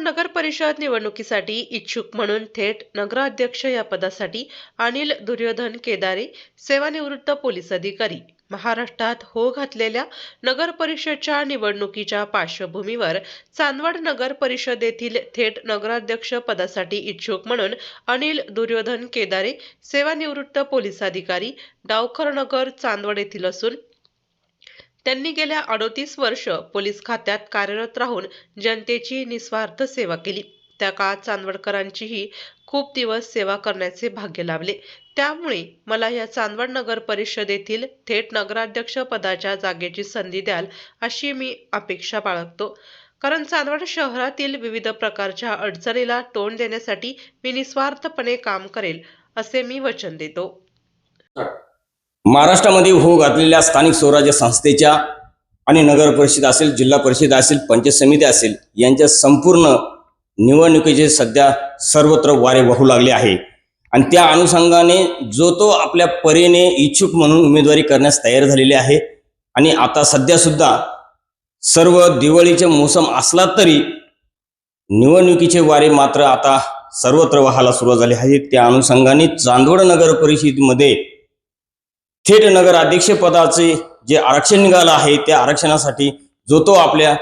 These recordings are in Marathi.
नगर परिषद निवडणुकीसाठी इच्छुक म्हणून थेट नगराध्यक्ष या पदासाठी अनिल दुर्योधन केदारे सेवानिवृत्त पोलीस अधिकारी महाराष्ट्रात हो घातलेल्या नगर परिषदच्या निवडणुकीच्या पार्श्वभूमीवर चांदवड नगर परिषदेतील थेट नगराध्यक्ष पदासाठी इच्छुक म्हणून अनिल दुर्योधन केदारे सेवानिवृत्त पोलीस अधिकारी डावखर नगर चांदवड येथील असून त्यांनी गेल्या अडोतीस वर्ष पोलीस खात्यात कार्यरत राहून जनतेची निस्वार्थ सेवा केली. त्या काळात चांदवडकरांचीही खूप दिवस सेवा करण्याचे भाग्य लाभले. त्यामुळे मला या चांदवड नगर परिषदेतील थेट नगराध्यक्ष पदाच्या जागेची संधी द्याल अशी मी अपेक्षा बाळगतो. कारण चांदवड शहरातील विविध प्रकारच्या अडचणीला तोंड देण्यासाठी मी निस्वार्थपणे काम करेल असे मी वचन देतो. महाराष्ट्रामध्ये हो घातलेल्या स्थानिक स्वराज्य संस्थेच्या आणि नगर परिषद असेल जिल्हा परिषद असेल पंचायत समिती असेल यांच्या संपूर्ण निवडणुकीचे सध्या सर्वत्र वारे वाहू लागले आहे. आणि त्या अनुषंगाने जो तो आपल्या परीने इच्छुक म्हणून उमेदवारी करण्यास तयार झालेले आहे. आणि आता सध्या सुद्धा सर्व दिवाळीचे मोसम असला तरी निवडणुकीचे वारे मात्र आता सर्वत्र वाहायला सुरुवात झाली आहे त्या अनुषंगाने चांदवड नगर परिषदेमध्ये थेट नगर अध्यक्षपदाचे जे आरक्षण निघालं आहे त्या आरक्षणासाठी जो तो आपल्या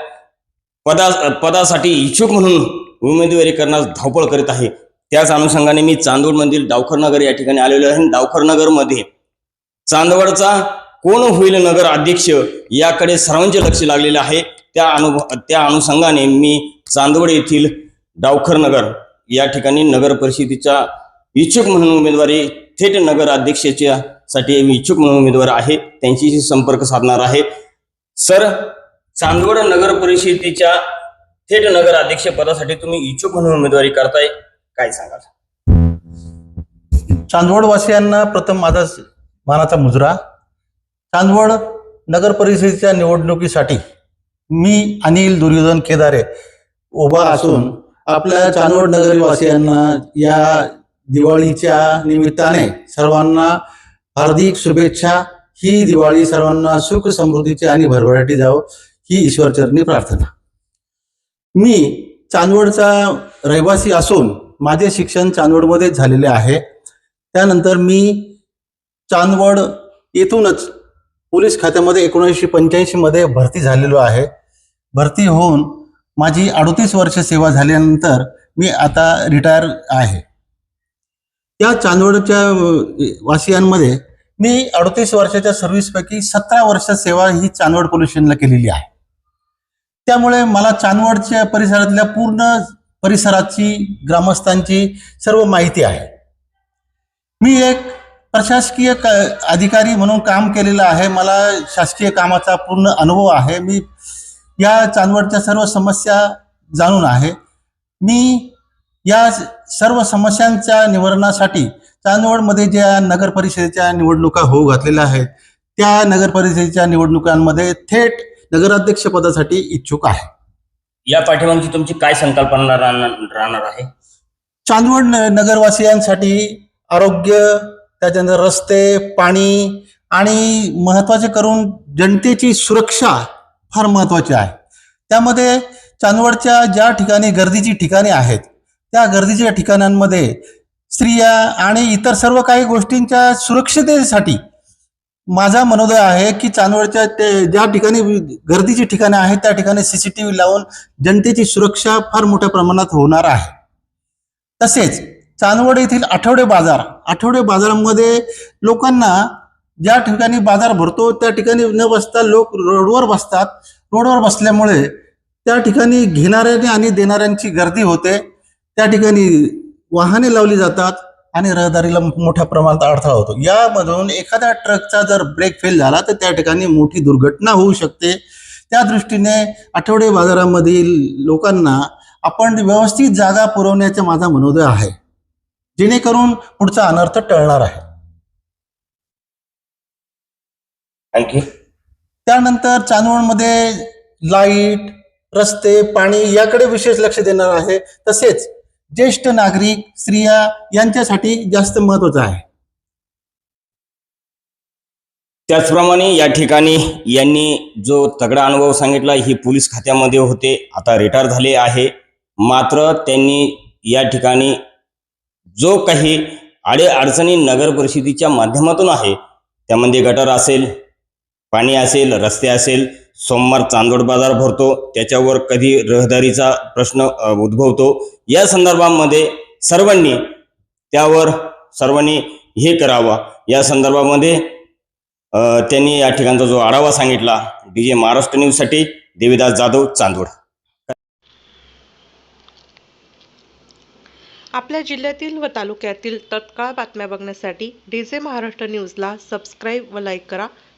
पदा पदासाठी इच्छुक म्हणून उमेदवारी करण्यास धावपळ करीत आहे. त्याच अनुषंगाने मी चांदवडमधील डावखर नगर या ठिकाणी आलेलो आहे. डावखर नगरमध्ये चांदवडचा कोण होईल नगर अध्यक्ष याकडे सर्वांचे लक्ष लागलेले आहे. त्या अनु त्या अनुषंगाने मी चांदवड येथील डावखर नगर या ठिकाणी नगर परिषदेच्या इच्छुक म्हणून उमेदवारी थेट नगर अध्यक्षाच्या साठी मी इच्छुक म्हणून उमेदवार आहे. त्यांच्याशी संपर्क साधणार आहे. सर चांदवड नगर परिषदेच्या थेट नगर अध्यक्ष पदासाठी तुम्ही इच्छुक म्हणून उमेदवारी करताय. काय सांगाल? चांदवडवासियांना प्रथम माझा मानाचा मुजरा. चांदवड नगर परिषदेच्या निवडणुकीसाठी मी अनिल दुर्योधन केदारे उभा असून आपल्या चांदवड नगरवासियांना या दिवाळीच्या निमित्ताने सर्वांना हार्दिक शुभेच्छा. ही दिवाळी सर्वांना सुख समृद्धीची आणि भरभराटी जावं ही ईश्वरचरणी प्रार्थना. मी चांदवडचा रहिवासी असून माझे शिक्षण चांदवडमध्येच झालेले आहे. त्यानंतर मी चांदवड येथूनच पोलीस खात्यामध्ये एकोणीसशे पंच्याऐंशीमध्ये भरती झालेलो आहे. भरती होऊन माझी अडतीस वर्ष सेवा झाल्यानंतर मी आता रिटायर आहे. त्या चांदवडच्या वासियांमध्ये मी अडतीस वर्षाच्या सर्व्हिसपैकी सतरा वर्ष सेवा ही चांदवड पोल्युशनला केलेली आहे. त्यामुळे मला चांदवडच्या परिसरातल्या पूर्ण परिसराची ग्रामस्थांची सर्व माहिती आहे. मी एक प्रशासकीय क अधिकारी म्हणून काम केलेलं आहे. मला शासकीय कामाचा पूर्ण अनुभव आहे. मी या चांदवडच्या सर्व समस्या जाणून आहे. मी या सर्व समस्यांच्या निवारणासाठी चांदवडमध्ये ज्या नगर परिषदेच्या निवडणुका होऊ घातलेल्या आहेत त्या नगर परिषदेच्या निवडणुकांमध्ये थेट नगराध्यक्ष पदासाठी इच्छुक आहे. या पाठीमागची तुमची काय संकल्पना राहणार आहे? चांदवड नगरवासियांसाठी आरोग्य त्याच्यानंतर रस्ते पाणी आणि महत्त्वाचे करून जनतेची सुरक्षा फार महत्वाची आहे. त्यामध्ये चांदवडच्या ज्या ठिकाणी गर्दीची ठिकाणे आहेत त्या गर्दीच्या ठिकाणांमध्ये स्त्रिया आणि इतर सर्व काही गोष्टींच्या सुरक्षतेसाठी माझा मनोदय आहे की चांदवडच्या ते ज्या ठिकाणी गर्दीची ठिकाणे आहेत त्या ठिकाणी सीसीटीव्ही लावून जनतेची सुरक्षा फार मोठ्या प्रमाणात होणार आहे. तसेच चांदवड येथील आठवडे बाजार आठवडे बाजारामध्ये लोकांना ज्या ठिकाणी बाजार भरतो त्या ठिकाणी न बसता लोक रोडवर बसतात. रोडवर बसल्यामुळे त्या ठिकाणी घेणाऱ्याने आणि देणाऱ्यांची गर्दी होते. त्या ठिकाणी वाहने लावली जातात आणि रहदारीला मोठ्या प्रमाणात अडथळा होतो. यामधून एखाद्या ट्रकचा जर ब्रेक फेल झाला तर त्या ठिकाणी मोठी दुर्घटना होऊ शकते. त्या दृष्टीने आठवडे बाजारामधील लोकांना आपण व्यवस्थित जागा पुरवण्याचा माझा मनोदय आहे. जेणेकरून पुढचा अनर्थ टळणार आहे. आणखी त्यानंतर चांदवडमध्ये लाइट रस्ते पाणी याकडे विशेष लक्ष देणार आहे. तसेच ज्येष्ठ नागरिक स्त्रिया यांच्यासाठी जास्त महत्वाचं आहे. त्याचप्रमाणे या ठिकाणी यांनी जो तगडा अनुभव सांगितला ही पोलीस खात्यामध्ये होते. आता रिटायर झाले आहे. मात्र त्यांनी या ठिकाणी जो काही आडे अडचणी नगर परिषदेच्या माध्यमातून आहे त्यामध्ये गटर असेल पाणी असेल रस्ते असेल सोमवार चांदोड बाजार भरतो त्याच्यावर कधी रहदारीचा प्रश्न उद्भवतो या संदर्भामध्ये सर्वांनी त्यावर सर्वांनी हे करावा. या संदर्भामध्ये त्यांनी या ठिकाणचा जो आढावा सांगितला डी जे महाराष्ट्र न्यूजसाठी देवीदास जाधव चांदोड आपल्या जिल्ह्यातील व तालुक्यातील तत्काळ बातम्या बघण्यासाठी डी जे महाराष्ट्र न्यूजला सबस्क्राईब व लाईक करा.